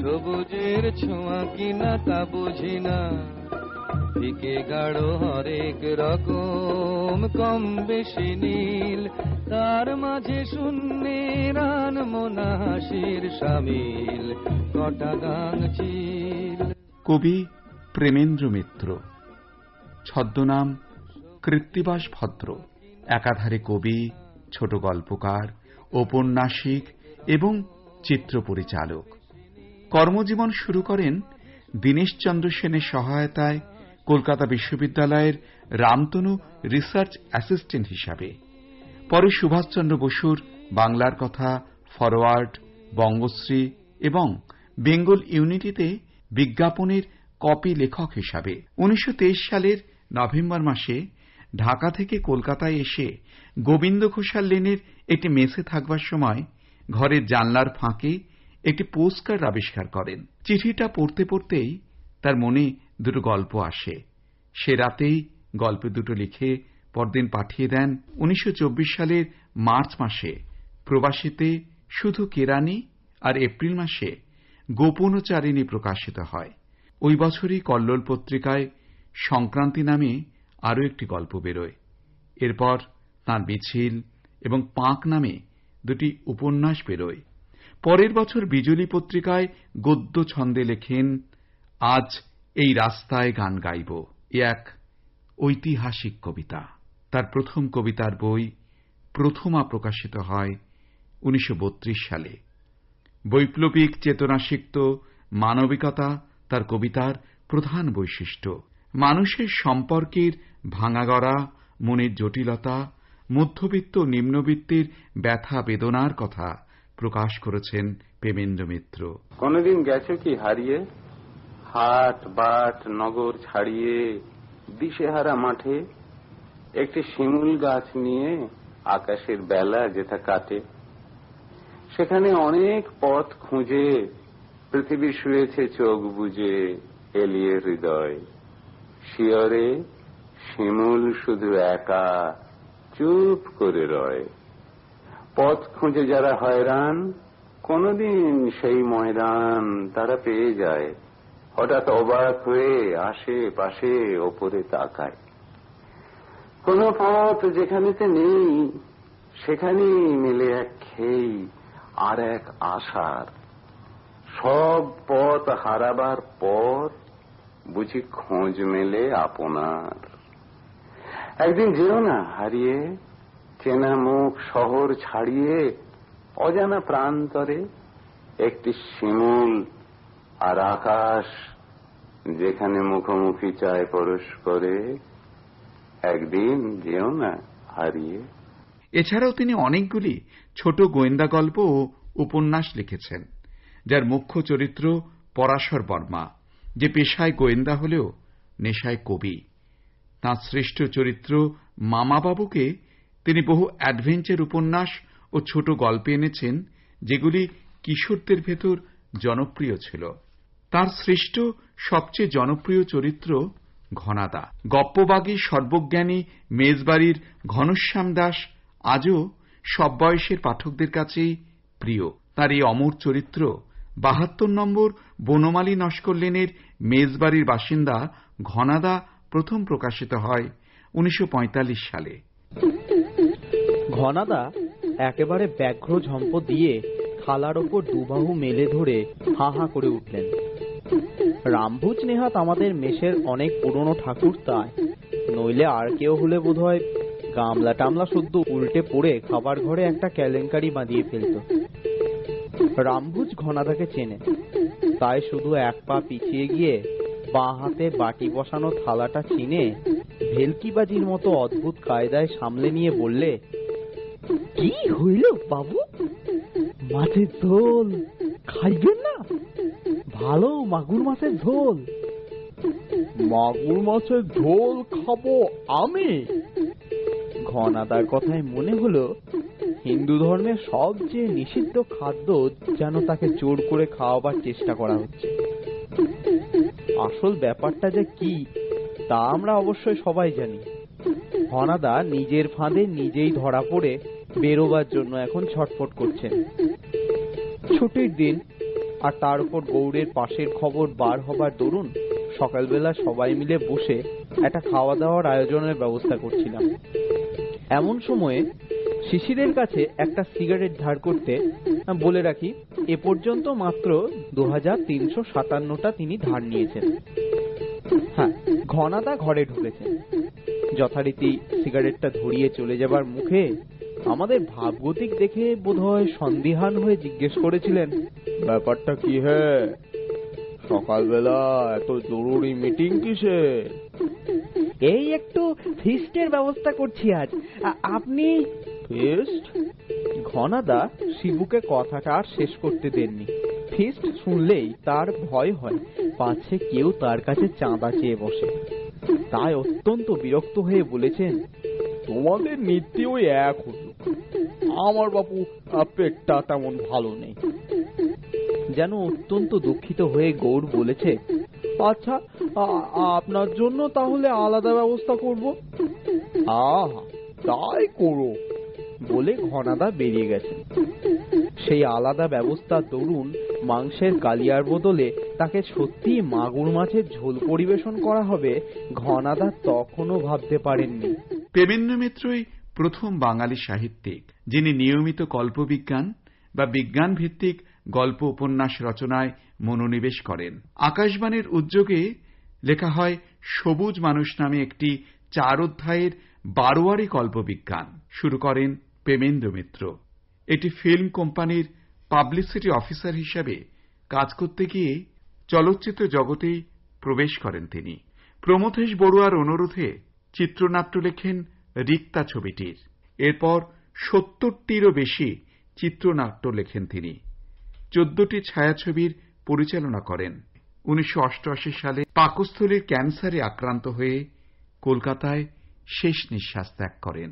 সবুজের ছোঁয়া কিনা তা বুঝি না। ফিকে গাঢ় হরেক রকম, কম বেশি নীল। তার মাঝে শূন্যের রান মোনা হাসির সামিল। কটা গান ছিল। কবি প্রেমেন্দ্র মিত্র। ছদ্মনাম কৃত্তিবাস ভদ্র। একাধারে কবি, ছোট গল্পকার, ঔপন্যাসিক এবং চিত্র পরিচালক। কর্মজীবন শুরু করেন দীনেশচন্দ্র সেনের সহায়তায় কলকাতা বিশ্ববিদ্যালয়ের রামতনু রিসার্চ অ্যাসিস্ট্যান্ট হিসাবে। পরে সুভাষচন্দ্র বসুর বাংলার কথা, ফরওয়ার্ড, বঙ্গশ্রী এবং বেঙ্গল ইউনিটিতে বিজ্ঞাপনের কপি লেখক হিসাবে। উনিশশো তেইশ সালের নভেম্বর মাসে ঢাকা থেকে কলকাতায় এসে গোবিন্দ ঘোষাল লেনের একটি মেসে থাকবার সময় ঘরের জানলার ফাঁকে একটি পোস্টকার্ড আবিষ্কার করেন। চিঠিটা পড়তে পড়তেই তার মনে দুটো গল্প আসে। সে রাতেই গল্প দুটো লিখে পরদিন পাঠিয়ে দেন উনিশশো চব্বিশ সালের মার্চ মাসে। প্রবাসীতে শুধু কেরানি আর এপ্রিল মাসে গোপনচারিণী প্রকাশিত হয়। ওই বছরই কল্লোল পত্রিকায় সংক্রান্তি নামে আরও একটি গল্প বেরোয়। এরপর তাঁর মিছিল এবং পাঁক নামে দুটি উপন্যাস বেরোয়। পরের বছর বিজলি পত্রিকায় গদ্য ছন্দে লেখেন, আজ এই রাস্তায় গান গাইব। এ এক ঐতিহাসিক কবিতা। তার প্রথম কবিতার বই প্রথমা প্রকাশিত হয় উনিশশো বত্রিশ সালে। বৈপ্লবিক, চেতনাসিক্ত, মানবিকতা তার কবিতার প্রধান বৈশিষ্ট্য। মানুষের সম্পর্কের ভাঙাগড়া, মনের জটিলতা, মধ্যবিত্ত, নিম্নবিত্তের ব্যথা বেদনার কথা প্রকাশ করেছেন প্রেমেন্দ্র মিত্র। কোনদিন গেছো কি হারিয়ে? হাট, বাট, নগর ছাড়িয়ে, দিশেহারা মাঠে? একটি শিমুল গাছ নিয়ে আকাশের বেলা যেটা কাটে। সেখানে অনেক পথ খুঁজে পৃথিবী শুয়েছে চোখ বুঝে এলিয়ে হৃদয়। শিয়রে শিমুল শুধু একা চুপ করে রয়। পথ খুঁজে যারা হয়রান, কোনদিন সেই ময়দান তারা পেয়ে যায়। হঠাৎ অবাক হয়ে আসে পাশে ওপরে তাকায়। কোন পথ যেখানেতে নেই, সেখানেই মেলে এক খেই আর এক আশার। সব পথ হারাবার পর বুঝি খোঁজ মেলে আপনার। একদিন যেও না হারিয়ে চেনা মুখ শহর ছাড়িয়ে অজানা প্রান্তরে একটি শিমুল আর আকাশ যেখানে মুখোমুখি চায় পরস্পরে, একদিন যেও না হারিয়ে। এছাড়াও তিনি অনেকগুলি ছোট গোয়েন্দা গল্প ও উপন্যাস লিখেছেন, যার মুখ্য চরিত্র পরাশর বর্মা, যে পেশায় গোয়েন্দা হলেও নেশায় কবি। তাঁর শ্রেষ্ঠ চরিত্র মামাবাবুকে তিনি বহু অ্যাডভেঞ্চার উপন্যাস ও ছোট গল্পে এনেছেন, যেগুলি কিশোরদের ভেতর জনপ্রিয় ছিল। তার সৃষ্ট সবচেয়ে জনপ্রিয় চরিত্র ঘনাদা। গপ্পবাগী সর্বজ্ঞানী মেজবাড়ির ঘনশ্যাম দাস আজও সব বয়সের পাঠকদের কাছেই প্রিয়। তার এই অমর চরিত্র বাহাত্তর নম্বর বনমালী নস্কর লেনের মেজবাড়ির বাসিন্দা ঘনাদা প্রথম প্রকাশিত হয় উনিশশো পঁয়তাল্লিশ সালে। ঘনাদা একেবারে ব্যাঘ্র ঝম্প দিয়ে থালার ওপর দুবাহু মেলে ধরে হাঁ হাঁ করে উঠলেন। রামভুজ নেহাত আমাদের মেষের অনেক পুরনো ঠাকুর তাই। নইলে আর কেউ হলে বোধহয় গামলা টামলা শুদ্ধ উল্টে পড়ে খাবার ঘরে একটা কেলেঙ্কারি বাঁধিয়ে ফেলত। রামভুজ ঘনাদাকে চেনে। তাই শুধু এক পা পিছিয়ে গিয়ে বাঁ হাতে বাটি বসানো থালাটা চিনে ভেলকিবাজির মতো অদ্ভুত কায়দায় সামলে নিয়ে বললে কি হইল বাবু? মাছের ঝোল। খাইবেন না? ভালো মাগুর মাছের ঝোল। মাগুর মাছের ঝোল খাব আমি। ঘনাদার কথায় মনে হলো, হিন্দু ধর্মের সবচেয়ে নিষিদ্ধ খাদ্য যেন তাকে জোর করে খাওয়াবার চেষ্টা করা হচ্ছে। আসল ব্যাপারটা যে কি, তা আমরা অবশ্যই সবাই জানি। ঘনাদা নিজের ফাঁদে নিজেই ধরা পড়ে বেরোবার জন্য এখন ছটফট করছেন। ছুটির দিন, আর তার উপর গৌড়ের পাশের খবর বার হবার দরুন সকালবেলা সবাই মিলে বসে একটা খাওয়া দাওয়ার আয়োজনের ব্যবস্থা করছিলাম। এমন সময়ে শিশিরের কাছে একটা সিগারেট ধার করতে বলে রাখি, এ পর্যন্ত মাত্র দু হাজার তিনশো সাতান্নটা তিনি ধার নিয়েছেন। হ্যাঁ ঘনাদা ঘরে ঢুকেছেন। যথারীতি সিগারেটটা ধরিয়ে চলে যাবার মুখে আমাদের ভাবগতিক দেখে বোধহয় সন্দিহান হয়ে জিজ্ঞেস করেছিলেন ব্যাপারটা কি হে? সকালবেলা এত জরুরি মিটিং কিসের এই একটু ফিস্টের ব্যবস্থা করছি আজ। আপনি ফিস্ট ঘনাদা শিবুকে কথাটা আর শেষ করতে দেননি। ফিস্ট শুনলেই তার ভয় হয় পাছে কেউ তার কাছে চাঁদা চেয়ে বসে। তাই অত্যন্ত বিরক্ত হয়ে বলেছেন, তোমাদের নীতি ওই এক হলো। আমার বাপু পেটটা তেমন ভালো নেই। যেন অত্যন্ত দুঃখিত হয়ে গৌর বলেছে আচ্ছা আপনার জন্য তাহলে আলাদা ব্যবস্থা করব? তাই করো, বলে ঘনাদা বেরিয়ে গেছে সেই আলাদা ব্যবস্থার দরুন মাংসের কালিয়ার বদলে তাকে সত্যি মাগুর মাছের ঝোল পরিবেশন করা হবে, ঘনাদা তখনও ভাবতে পারেননি। প্রেমেন্দ্র মিত্রই প্রথম বাঙালি সাহিত্যিক, যিনি নিয়মিত কল্পবিজ্ঞান বা বিজ্ঞান ভিত্তিক গল্প উপন্যাস রচনায় মনোনিবেশ করেন। আকাশবাণীর উদ্যোগে লেখা হয় সবুজ মানুষ নামে একটি চার অধ্যায়ের বারোয়ারি কল্পবিজ্ঞান। শুরু করেন প্রেমেন্দ্র মিত্র। এটি ফিল্ম কোম্পানির পাবলিসিটি অফিসার হিসাবে কাজ করতে গিয়ে চলচ্চিত্র জগতেই প্রবেশ করেন তিনি। প্রমথেশ বড়ুয়ার অনুরোধে চিত্রনাট্য লেখেন রিক্তা ছবিটির। এরপর সত্তরটিরও বেশি চিত্রনাট্য লেখেন তিনি। চোদ্দটি ছায়াছবির পরিচালনা করেন। উনিশশো অষ্টআশি সালে পাকস্থলীর ক্যান্সারে আক্রান্ত হয়ে কলকাতায় শেষ নিঃশ্বাস ত্যাগ করেন।